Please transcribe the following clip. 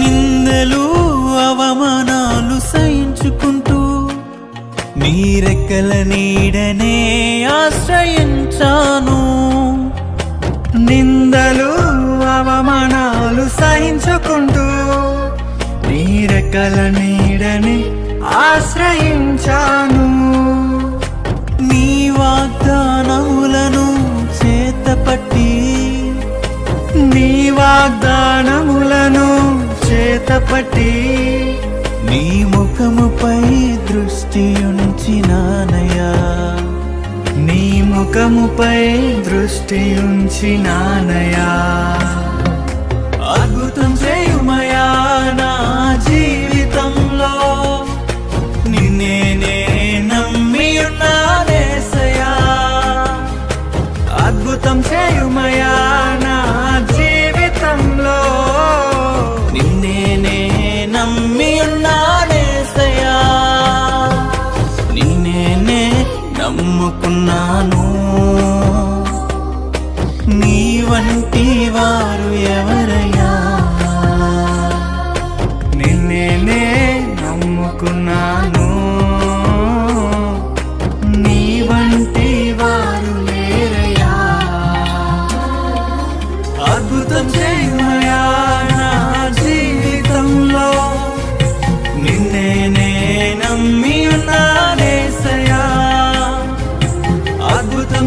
నిందలు అవమానాలు సహించుకుంటూ నీరెక్కల నీడనే ఆశ్రయించాను. నిందలు అవమానాలు సహించుకుంటూ నీరెక్కల నీడనే ఆశ్రయించాను. నీ వాగ్దానములను చేతపట్టి నీ వాగ్దానములను చేతపట్టి నీ ముఖముపై దృష్టి ఉంచినానయా నీ ముఖముపై దృష్టి ఉంచినానయా నీ వంటి వారు ఎవరయ్యా నిన్నే నమ్ముకున్నాను. నీ వంటి వారు లేరయ్యా. అద్భుతం చేయమయా నా జీవితంలో. నిన్నే నమ్మి ఉన్నానేసయా అద్భుతం